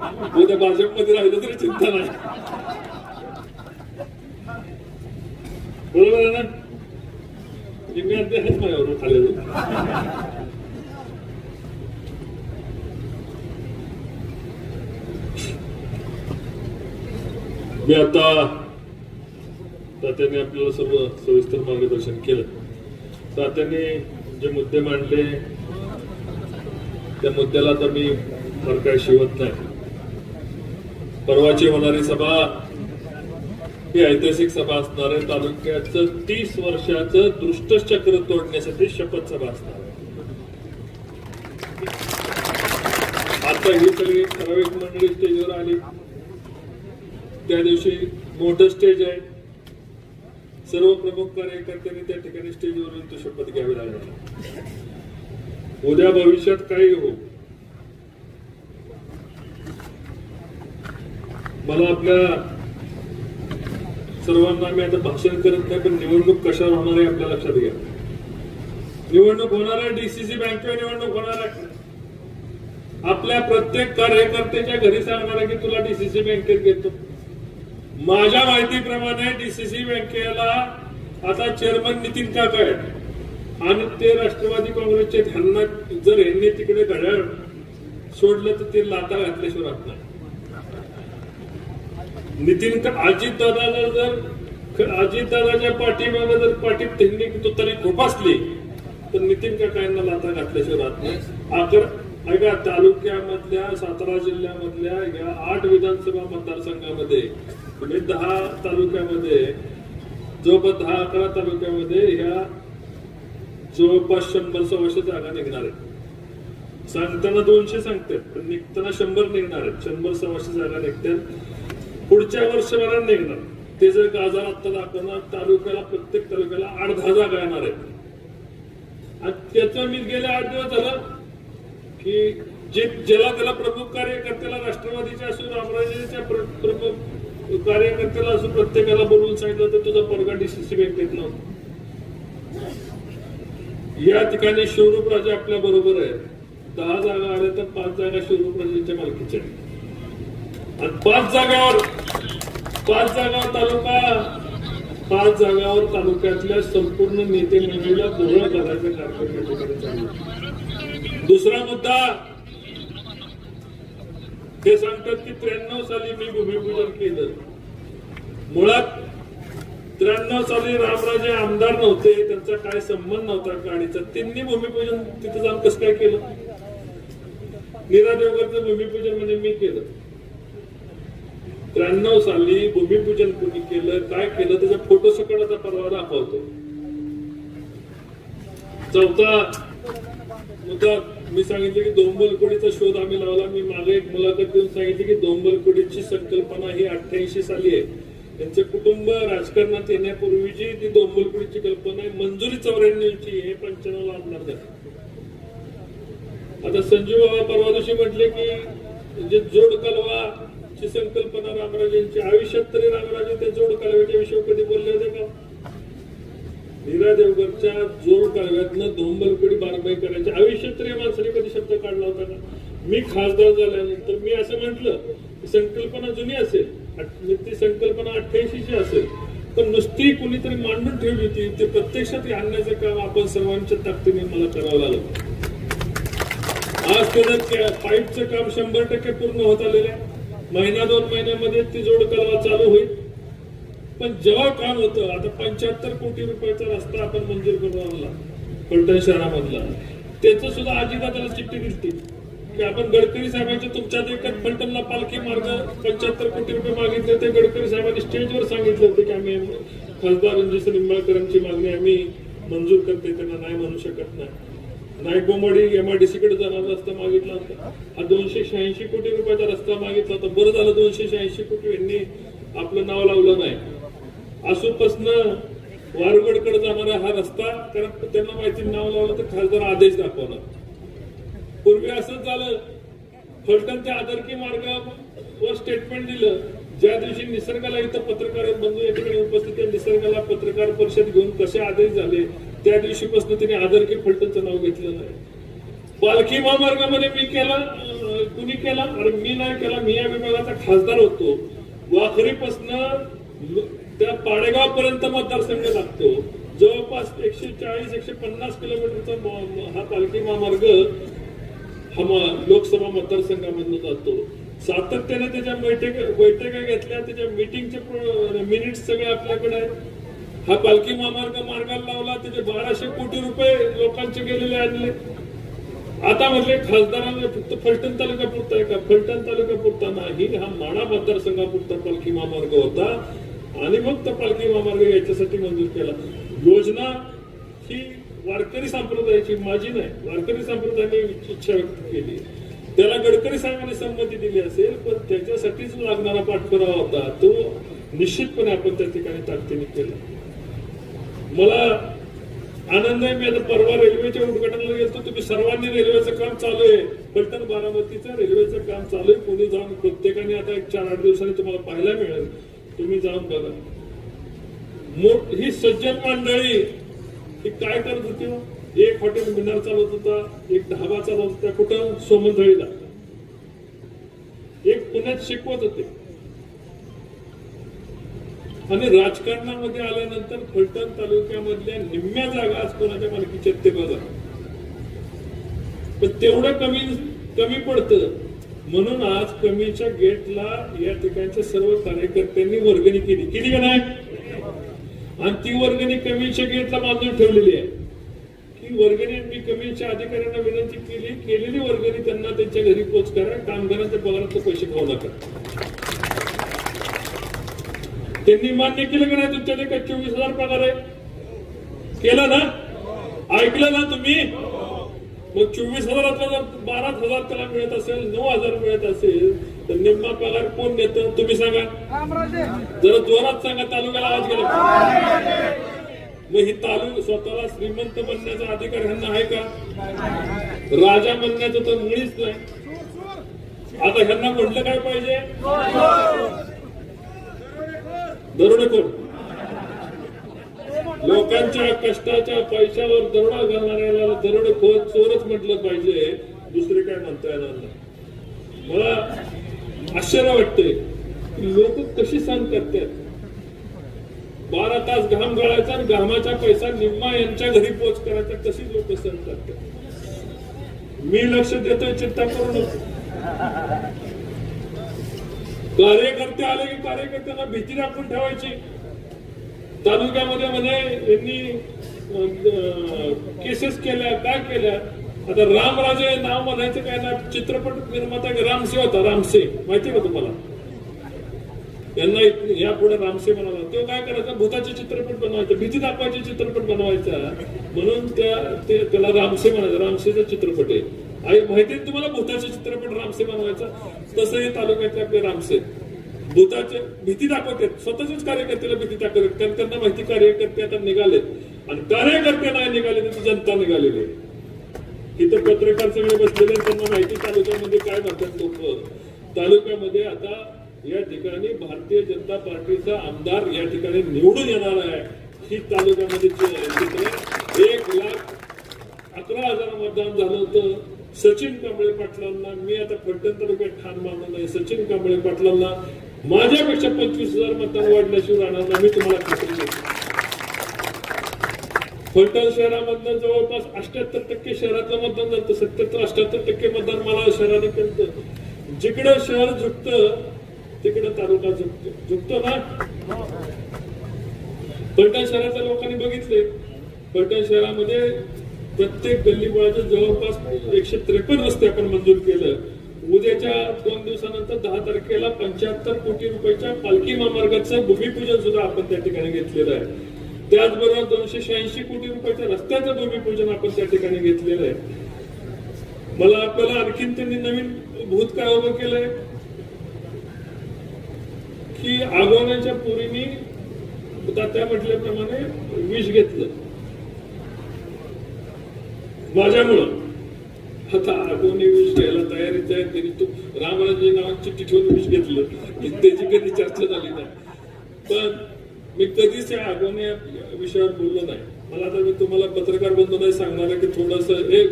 उद्या भाजपमध्ये राहिलं तरी चिंता नाही. बरोबर आहे ना? मी हेच माझ्यावर खाल्लेलो मी आता तात्याने आपल्याला सर्व सविस्तर मार्गदर्शन केलं. तात्याने जे मुद्दे मांडले त्या मुद्द्याला तर मी फार काय शिवत नाही. परवाची होणारी सभा ही ऐतिहासिक सभा असणार आहे. तालुक्याचं तीस वर्षाचं दृष्टचक्र तोडण्यासाठी शपथ सभा असणार आहे. आता ही सगळी ठराविक मंडळी स्टेजवर आली. त्या दिवशी मोठं स्टेज आहे. सर्व प्रमुख कार्यकर्त्यांनी त्या ठिकाणी स्टेजवर येऊन तो शपथ घ्यावी लागणार उद्या भविष्यात काही हो मला आपल्या सर्वांना मी आता भाषण करत नाही पण निवडणूक कशावर होणार आहे आपल्या लक्षात घ्या. निवडणूक होणार आहे डीसीसी बँकेवर निवडणूक होणार आहे. आपल्या प्रत्येक कार्यकर्त्याच्या घरी सांगणार आहे की तुला डीसीसी बँकेत घेतो. माझ्या माहितीप्रमाणे डीसीसी बँकेला आता चेअरमन नितीन काका आहेत. आणि ते राष्ट्रवादी काँग्रेसचे ध्यानात जर यांनी तिकडे घड्याळ सोडलं तर ते लाता घातल्याशिवाय राहत नाही. नितीन अजितदादाला जर अजितदादाच्या पाठीमागे जर पाठीत त्यांनी तो तरी खोपासली तर नितीन काकांना लाथा लाता घातल्याशिवाय राहत नाही. अकर ऐका तालुक्यामधल्या सातारा जिल्ह्यामधल्या या आठ विधानसभा मतदारसंघामध्ये म्हणजे दहा तालुक्यामध्ये जवळपास दहा अकरा तालुक्यामध्ये ह्या जवळपास शंभर सव्वाशे जागा निघणार आहेत. सांगताना दोनशे सांगतात पण निघताना शंभर निघणार आहेत. शंभर सव्वाशे जागा निघतात. पुढच्या वर्षभरात निघणार. ते जर गाजार आत्ता दाखवणार तालुक्याला प्रत्येक तालुक्याला आठ दहा जागा येणार आहेत. आणि त्याचं मी गेले आठ दिवस झालं की जे ज्याला त्याला प्रमुख कार्यकर्त्याला राष्ट्रवादीच्या असो रामराजेच्या प्रमुख कार्यकर्त्याला असो प्रत्येकाला बोलवून सांगितलं तर तुझा परगा डीसीसी बँकेत नव्हता. या ठिकाणी शिवरूप राजा आपल्या बरोबर आहे दहा जागा आल्या तर पाच जागा शिवरूप राजेच्या मालकीच्या आहेत. पाच जागावर पाच जागावर तालुका पाच जागावर तालुक्यातल्या संपूर्ण नेते मंडळीला गोळा करायचं कार्यक्रम दुसरा मुद्दा ते सांगतात की त्र्याण्णव साली मी भूमिपूजन केलं. मुळात त्र्याण्णव साली रामराजे आमदार नव्हते त्यांचा काय संबंध नव्हता गाडीचा. त्यांनी भूमिपूजन तिथं जाऊन कसं काय केलं? नीरा देवकरचं भूमिपूजन म्हणजे मी केलं. त्र्याण्णव साली भूमिपूजन कोणी केलं काय केलं त्याचा फोटो सकाळचा परवा दाखवतो. चौथा मुद्दा मी सांगितलं की दोंबलकोडीचा शोध आम्ही लावला. मी मागे एक मुलाखत देऊन सांगितली की दोंबलकोडीची संकल्पना ही अठ्ठ्याऐंशी साली आहे. त्यांचे कुटुंब राजकारणात येण्यापूर्वीची ती दोंबलकोडीची कल्पना आहे. मंजुरी चौऱ्याण्णवची हे पंच्याण्णव आणणार झाली आता संजीव बाबा परवा दिवशी म्हटले की जे जोड कलवा ची संकल्पना रामराजेंची आयुष्यात तरी रामराजे त्या जोड कालव्याच्या विषयी कधी बोलले होते का? नीरा देवगडच्या जोड कालव्यातनं दोंबलकडी बारबाई करायची. आयुष्यात तरी माणसाने कधी शब्द काढला होता का? मी खासदार झाल्यानंतर मी असं म्हटलं की संकल्पना जुनी असेल. म्हणजे ती संकल्पना अठ्ठ्याऐंशीची असेल. पण नुसती कोणीतरी मांडून ठेवली होती. ते प्रत्यक्षात आणण्याचं काम आपण सर्वांच्या ताकदीने मला करावं लागलं. आज त्याचं पाईपचं काम शंभर टक्के पूर्ण होत आलेलं आहे. महिना दोन महिन्यामध्ये ती जोड कलवा चालू होईल. पण जेव्हा काम होतं आता पंच्याहत्तर कोटी रुपयाचा रस्ता आपण मंजूर करून आणला फलटण शहरामधला. त्याचं सुद्धा अजिबाताला चिठ्ठी दिसते. की आपण गडकरी साहेबांच्या तुमच्या देखत फलटणला पालखी मार्ग पंच्याहत्तर कोटी रुपये मागितले ते गडकरी साहेबांनी स्टेजवर सांगितलं होतं की आम्ही खासदार रणजित निंबाळकरांची मागणी आम्ही मंजूर करते त्यांना नाही म्हणू शकत नाही. नाईक एमआरडीसीकडे एमआयडीसी कडे जाणारा रस्ता मागितला होता. हा दोनशे शहाऐंशी कोटी रुपयाचा रस्ता मागितला होता. बरं झालं दोनशे शहाऐंशी कोटी यांनी आपलं नाव लावलं नाही. असूपासनं वारुगडकडे जाणारा हा रस्ता कारण त्यांना माहिती नाव लावलं तर खासदार आदेश दाखवणार पूर्वी असंच झालं फलटणच्या आदरकी मार्गावर स्टेटमेंट दिलं ज्या दिवशी निसर्गाला इथं पत्रकार बंधू या उपस्थित निसर्गाला पत्रकार परिषद घेऊन कसे आदेश झाले त्या दिवशीपासून त्यांनी आदरकी फलटणचं नाव घेतलेलं नाही पालखी महामार्गामध्ये मी केला कुणी केला? अरे मी नाही केला मी या विभागाचा खासदार होतो. वाखरीपासनं त्या पाडेगाव पर्यंत मतदारसंघ लागतो. जवळपास एकशे चाळीस एकशे पन्नास किलोमीटरचा हा पालखी महामार्ग हा लोकसभा मतदारसंघामधून जातो. सातत्याने त्याच्या बैठक बैठका घेतल्या त्याच्या मिटिंगचे मिनिट्स सगळे आपल्याकडे आहेत. हा पालखी महामार्ग मार्गाला लावला त्याचे बाराशे कोटी रुपये लोकांचे गेलेले आणले. आता म्हटले खासदारांना फक्त फलटण तालुका पुरता आहे का? फलटण तालुका पुरता नाही हा माणा मतदारसंघापुरता पालखी महामार्ग होता. आणि मग तो पालखी महामार्ग याच्यासाठी मंजूर केला. योजना ही वारकरी संप्रदायाची माझी नाही वारकरी संप्रदायाने इच्छा व्यक्त केली. त्याला गडकरी साहेबांनी संमती दिली असेल पण त्याच्यासाठीच लागणारा पाठपुरावा होता. तो निश्चितपणे आपण त्या ठिकाणी ताकदीने केला. मला आनंद आहे मी आता परवा रेल्वेच्या उद्घाटनाला गेलो तुम्ही सर्वांनी रेल्वेचं काम चालू आहे. पलटण बारामतीचं रेल्वेचं काम चालू आहे. कोणी जाऊन प्रत्येकाने आता एक चार आठ दिवसांनी तुम्हाला पाहायला मिळेल. तुम्ही जाऊन बघा. मोठ ही सज्जन मंडळी ही काय करत होती हो? एक हॉटेल मिनार चालवत होता एक ढाबा चालवत होता कुठं? सोमनथळीला. एक पुण्यात शिकवत होते. आणि राजकारणामध्ये आल्यानंतर फलटण तालुक्यामधल्या निम्म्या जागा आज कोणाच्या मालकीच्या ते बघा. पण तेवढं कमी कमी पडतं. म्हणून आज कमीच्या गेटला या ठिकाणच्या सर्व कार्यकर्त्यांनी वर्गणी केली. केली का नाही? आणि ती वर्गणी कमीच्या गेटला बांधून ठेवलेली आहे. की वर्गणी मी कमीच्या अधिकाऱ्यांना विनंती केली केलेली वर्गणी त्यांना त्यांच्या घरी पोच करा. कामगारांच्या पगारातले पैसे खाऊ नका. त्यांनी मान्य केलं का नाही तुमच्या का चोवीस हजार पगार आहे. केलं ना? ऐकलं ना तुम्ही? मग चोवीस हजारातला जर बारा हजार त्याला मिळत असेल नऊ हजार मिळत असेल तर निम्मा पगार कोण देत? तुम्ही सांगा. जरा जोरात सांगा तालुक्याला आवाज गेला. मग ही तालुक स्वतःला श्रीमंत बनण्याचा अधिकार ह्यांना आहे का? राजा बनण्याचं तर मुळीच नाही. आता ह्यांना म्हटलं काय पाहिजे? दरोडेखोर लोकांच्या कष्टाच्या पैशावर दरोडा घालणाऱ्याला दरोडेखोर चोरच म्हटलं पाहिजे दुसरे काय म्हणता येणार नाही. मला आश्चर्य वाटते लोक कशी सहन करतात. बारा तास घाम गळायचा आणि घामाचा पैसा निम्मा यांच्या घरी पोच करायचा कशी लोक सहन करतात. मी लक्ष देतोय चिंता करू नको. कार्यकर्ते आले की कार्यकर्त्यांना भीती दाखवून ठेवायची. तालुक्यामध्ये म्हणे यांनी केसेस केल्या काय केल्या? आता रामराजे नाव म्हणायचं काय ना चित्रपट निर्माता रामसे होता रामसे. माहिती का तुम्हाला? यांना यापुढे रामसे म्हणाला. तो काय करायचा? भूताचे चित्रपट बनवायचा भीती दाखवायचे चित्रपट बनवायचा. म्हणून त्या ते त्याला रामसे म्हणायचं. रामसेचा चित्रपट आहे. आणि माहिती आहे तुम्हाला भूताचे चित्रपट रामसे बनवायचा? तसं हे तालुक्यातले आपले रामसे. भूताचे भीती दाखवतात स्वतःच कार्यकर्त्याला भीती दाखवतात कारण त्यांना माहिती कार्यकर्ते आता निघालेत आणि कार्यकर्ते नाही निघाले तर जनता निघालेली आहे. इथं पत्रकार सगळे बसलेले त्यांना माहिती तालुक्यामध्ये काय म्हणतात लोक. तालुक्यामध्ये आता या ठिकाणी भारतीय जनता पार्टीचा आमदार या ठिकाणी निवडून येणार आहे. ही तालुक्यामध्ये चित्र एक लाख अकरा हजार मतदान झालं होतं. सचिन कांबळे पाटलांना मी आता फलटण तालुक्यात ठाण मारणार नाही. सचिन कांबळे पाटलांना माझ्यापेक्षा पंचवीस हजार मतदान वाढल्याशिवाय राहणार नाही. मी तुम्हाला खात्री देतो. फलटण शहरामधनं जवळपास अठ्याहत्तर टक्के शहरातलं मतदान जातं सत्याहत्तर अठ्याहत्तर टक्के मतदान मला शहराने केलं जिकडं शहर झुकतं तिकडं तालुका झुकतो. झुकतो ना? फलटण शहराच्या लोकांनी बघितले फलटण शहरामध्ये प्रत्येक गल्लीबोळाच्या जवळपास एकशे त्रेपन्न रस्ते आपण मंजूर केलं. उद्याच्या दोन दिवसानंतर दहा तारखेला पंच्याहत्तर कोटी रुपयाच्या पालखी महामार्गाचं भूमिपूजन सुद्धा आपण त्या ठिकाणी घेतलेलं आहे. त्याचबरोबर दोनशे शहाऐंशी कोटी रुपयाच्या रस्त्याचं भूमिपूजन आपण त्या ठिकाणी घेतलेलं आहे. मला आपल्याला आणखीन त्यांनी नवीन भूत काय उभं केलंय? की आगवण्याच्या पोरीनी त्या म्हटल्याप्रमाणे विष घेतलं. माझ्यामुळं. आता कोणी विष घ्यायला तयारीच आहे त्यांनी तो रामराजे नावाची चिठ्ठी ठेवून विष घेतलं की त्याची कधी चर्चा झाली नाही. पण मी कधीच या आगवणे या विषयावर बोललो नाही. मला आता मी तुम्हाला पत्रकार बंधूंना सांगणार आहे की थोडस हे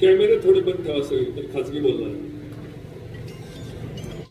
कॅमेरे थोडे बंद ठेवा सगळे खाजगी बोलणार